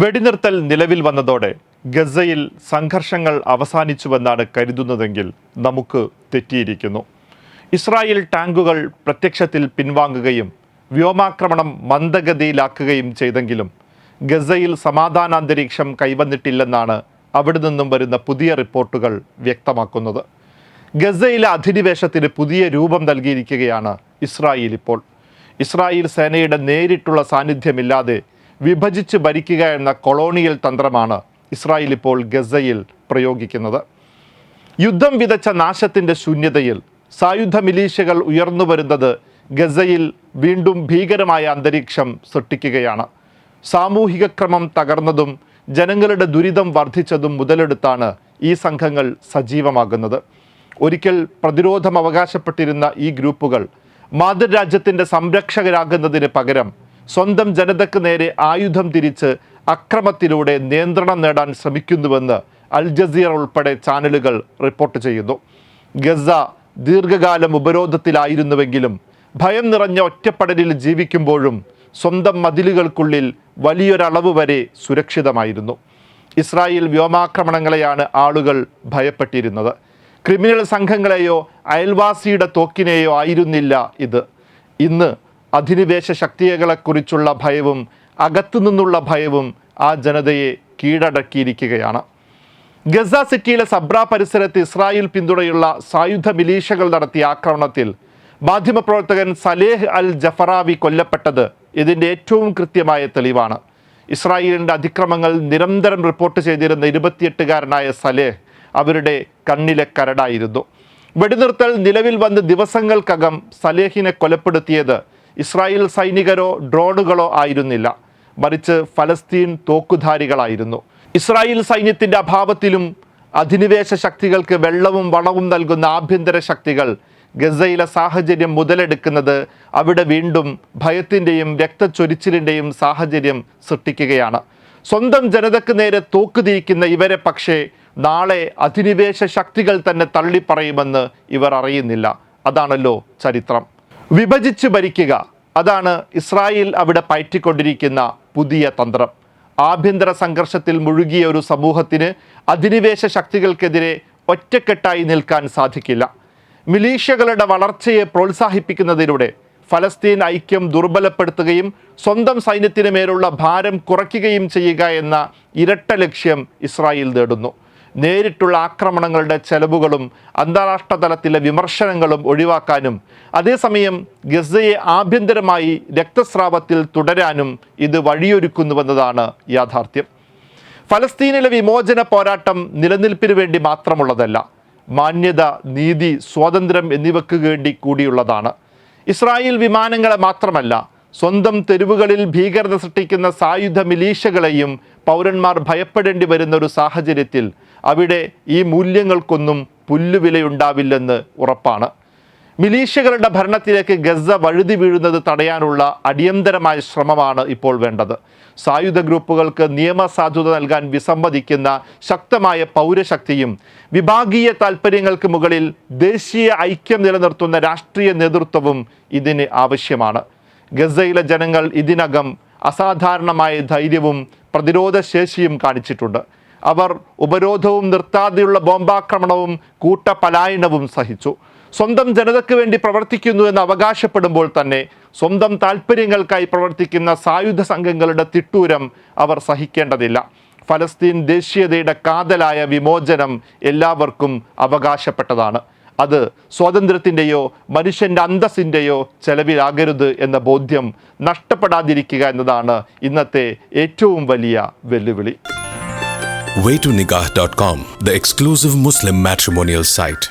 വെടിനിർത്തൽ നിലവിൽ വന്നതോടെ ഗസയിൽ സംഘർഷങ്ങൾ അവസാനിച്ചുവെന്നാണ് കരുതുന്നതെങ്കിൽ നമുക്ക് തെറ്റിയിരിക്കുന്നു. ഇസ്രായേൽ ടാങ്കുകൾ പ്രത്യക്ഷത്തിൽ പിൻവാങ്ങുകയും വ്യോമാക്രമണം മന്ദഗതിയിലാക്കുകയും ചെയ്തെങ്കിലും ഗസയിൽ സമാധാനാന്തരീക്ഷം കൈവന്നിട്ടില്ലെന്നാണ് അവിടെ നിന്നും വരുന്ന പുതിയ റിപ്പോർട്ടുകൾ വ്യക്തമാക്കുന്നത്. ഗസയിലെ അധിനിവേശത്തിന് പുതിയ രൂപം നൽകിയിരിക്കുകയാണ് ഇസ്രായേൽ ഇപ്പോൾ. ഇസ്രായേൽ സേനയുടെ നേരിട്ടുള്ള സാന്നിധ്യമില്ലാതെ വിഭജിച്ച് ഭരിക്കുക എന്ന കൊളോണിയൽ തന്ത്രമാണ് ഇസ്രായേൽ ഇപ്പോൾ ഗസയിൽ പ്രയോഗിക്കുന്നത്. യുദ്ധം വിതച്ച നാശത്തിന്റെ ശൂന്യതയിൽ സായുധ മിലീഷ്യകൾ ഉയർന്നു വരുന്നത് ഗസയിൽ വീണ്ടും ഭീകരമായ അന്തരീക്ഷം സൃഷ്ടിക്കുകയാണ്. സാമൂഹിക ക്രമം തകർന്നതും ജനങ്ങളുടെ ദുരിതം വർദ്ധിച്ചതും മുതലെടുത്താണ് ഈ സംഘങ്ങൾ സജീവമാകുന്നത്. ഒരിക്കൽ പ്രതിരോധം അവകാശപ്പെട്ടിരുന്ന ഈ ഗ്രൂപ്പുകൾ മാതൃരാജ്യത്തിന്റെ സംരക്ഷകരാകുന്നതിന് പകരം സ്വന്തം ജനതയ്ക്ക് നേരെ ആയുധം തിരിച്ച് അക്രമത്തിലൂടെ നിയന്ത്രണം നേടാൻ ശ്രമിക്കുന്നുവെന്ന് അൽ ജസീറ ഉൾപ്പെടെ ചാനലുകൾ റിപ്പോർട്ട് ചെയ്യുന്നു. ഗസ ദീർഘകാലം ഉപരോധത്തിലായിരുന്നുവെങ്കിലും ഭയം നിറഞ്ഞ ഒറ്റപ്പെടലിൽ ജീവിക്കുമ്പോഴും സ്വന്തം മതിലുകൾക്കുള്ളിൽ വലിയൊരളവ് വരെ സുരക്ഷിതമായിരുന്നു. ഇസ്രായേൽ വ്യോമാക്രമണങ്ങളെയാണ് ആളുകൾ ഭയപ്പെട്ടിരുന്നത്. ക്രിമിനൽ സംഘങ്ങളെയോ അയൽവാസിയുടെ തോക്കിനെയോ ആയിരുന്നില്ല ഇത്. ഇന്ന് അധിനിവേശ ശക്തികളെക്കുറിച്ചുള്ള ഭയവും അകത്തു നിന്നുള്ള ഭയവും ആ ജനതയെ കീഴടക്കിയിരിക്കുകയാണ്. ഗസ സിറ്റിയിലെ സബ്ര പരിസരത്ത് ഇസ്രായേൽ പിന്തുണയുള്ള സായുധ മിലീഷകൾ നടത്തിയ ആക്രമണത്തിൽ മാധ്യമപ്രവർത്തകൻ സലേഹ് അൽ ജഫറാവി കൊല്ലപ്പെട്ടത് ഇതിന്റെ ഏറ്റവും കൃത്യമായ തെളിവാണ്. ഇസ്രായേലിന്റെ അതിക്രമങ്ങൾ നിരന്തരം റിപ്പോർട്ട് ചെയ്തിരുന്ന ഇരുപത്തിയെട്ടുകാരനായ സലേഹ് അവരുടെ കണ്ണിലെ കരടായിരുന്നു. വെടിനിർത്തൽ നിലവിൽ വന്ന് ദിവസങ്ങൾക്കകം സലേഹിനെ കൊലപ്പെടുത്തിയത് ഇസ്രായേൽ സൈനികരോ ഡ്രോണുകളോ ആയിരുന്നില്ല. മറിച്ച് ഫലസ്തീൻ തോക്കുധാരികളായിരുന്നു. ഇസ്രായേൽ സൈന്യത്തിന്റെ അഭാവത്തിലും അധിനിവേശ ശക്തികൾക്ക് വെള്ളവും വളവും നൽകുന്ന ആഭ്യന്തര ശക്തികൾ ഗസയിലെ സാഹചര്യം മുതലെടുക്കുന്നത് അവിടെ വീണ്ടും ഭയത്തിന്റെയും രക്തച്ചൊരിച്ചിലിന്റെയും സാഹചര്യം സൃഷ്ടിക്കുകയാണ്. സ്വന്തം ജനതയ്ക്ക് നേരെ തോക്കുതിരിക്കുന്ന ഇവരെ പക്ഷേ നാളെ അധിനിവേശ ശക്തികൾ തന്നെ തള്ളിപ്പറയുമെന്ന് ഇവർ അറിയുന്നില്ല. അതാണല്ലോ ചരിത്രം. വിഭജിച്ച് ഭരിക്കുക. അതാണ് ഇസ്രായേൽ അവിടെ പയറ്റിക്കൊണ്ടിരിക്കുന്ന പുതിയ തന്ത്രം. ആഭ്യന്തര സംഘർഷത്തിൽ മുഴുകിയ ഒരു സമൂഹത്തിന് അധിനിവേശ ശക്തികൾക്കെതിരെ ഒറ്റക്കെട്ടായി നിൽക്കാൻ സാധിക്കില്ല. മിലീഷ്യകളുടെ വളർച്ചയെ പ്രോത്സാഹിപ്പിക്കുന്നതിലൂടെ ഫലസ്തീൻ ഐക്യം ദുർബലപ്പെടുത്തുകയും സ്വന്തം സൈന്യത്തിന് മേലുള്ള ഭാരം കുറയ്ക്കുകയും ചെയ്യുക എന്ന ഇരട്ട ലക്ഷ്യം ഇസ്രായേൽ നേടുന്നു. നേരിട്ടുള്ള ആക്രമണങ്ങളുടെ ചെലവുകളും അന്താരാഷ്ട്ര തലത്തിലെ വിമർശനങ്ങളും ഒഴിവാക്കാനും അതേസമയം ഗസയെ ആഭ്യന്തരമായി രക്തസ്രാവത്തിൽ തുടരാനും ഇത് വഴിയൊരുക്കുന്നുവെന്നതാണ് യാഥാർത്ഥ്യം. ഫലസ്തീനിലെ വിമോചന പോരാട്ടം നിലനിൽപ്പിന് വേണ്ടി മാത്രമുള്ളതല്ല മാന്യത നീതി സ്വാതന്ത്ര്യം എന്നിവയ്ക്ക് വേണ്ടി കൂടിയുള്ളതാണ്. ഇസ്രായേൽ വിമാനങ്ങളെ മാത്രമല്ല സ്വന്തം തെരുവുകളിൽ ഭീകരത സൃഷ്ടിക്കുന്ന സായുധ മിലീഷകളെയും പൗരന്മാർ ഭയപ്പെടേണ്ടി വരുന്ന ഒരു സാഹചര്യത്തിൽ അവിടെ ഈ മൂല്യങ്ങൾക്കൊന്നും പുല്ലുവിലയുണ്ടാവില്ലെന്ന് ഉറപ്പാണ്. മിലീഷ്യകളുടെ ഭരണത്തിലേക്ക് ഗസ വഴുതി വീഴുന്നത് തടയാനുള്ള അടിയന്തരമായ ശ്രമമാണ് ഇപ്പോൾ വേണ്ടത്. സായുധ ഗ്രൂപ്പുകൾക്ക് നിയമസാധുത നൽകാൻ വിസമ്മതിക്കുന്ന ശക്തമായ പൗരശക്തിയും വിഭാഗീയ താൽപ്പര്യങ്ങൾക്ക് മുകളിൽ ദേശീയ ഐക്യം നിലനിർത്തുന്ന രാഷ്ട്രീയ നേതൃത്വവും ഇതിന് ആവശ്യമാണ്. ഗസയിലെ ജനങ്ങൾ ഇതിനകം അസാധാരണമായ ധൈര്യവും പ്രതിരോധശേഷിയും കാണിച്ചിട്ടുണ്ട്. അവർ ഉപരോധവും നിർത്താതെയുള്ള ബോംബാക്രമണവും കൂട്ടപലായനവും സഹിച്ചു. സ്വന്തം ജനതയ്ക്ക് വേണ്ടി പ്രവർത്തിക്കുന്നു എന്ന് അവകാശപ്പെടുമ്പോൾ തന്നെ സ്വന്തം താല്പര്യങ്ങൾക്കായി പ്രവർത്തിക്കുന്ന സായുധ സംഘങ്ങളുടെ തിട്ടൂരം അവർ സഹിക്കേണ്ടതില്ല. ഫലസ്തീൻ ദേശീയതയുടെ കാതലായ വിമോചനം എല്ലാവർക്കും അവകാശപ്പെട്ടതാണ്. അത് സ്വാതന്ത്ര്യത്തിന്റെയോ മനുഷ്യന്റെ അന്തസ്സിന്റെയോ ചെലവിലാകരുത് എന്ന ബോധ്യം നഷ്ടപ്പെടാതിരിക്കുക എന്നതാണ് ഇന്നത്തെ ഏറ്റവും വലിയ വെല്ലുവിളി waytonikah.com, the exclusive Muslim matrimonial site.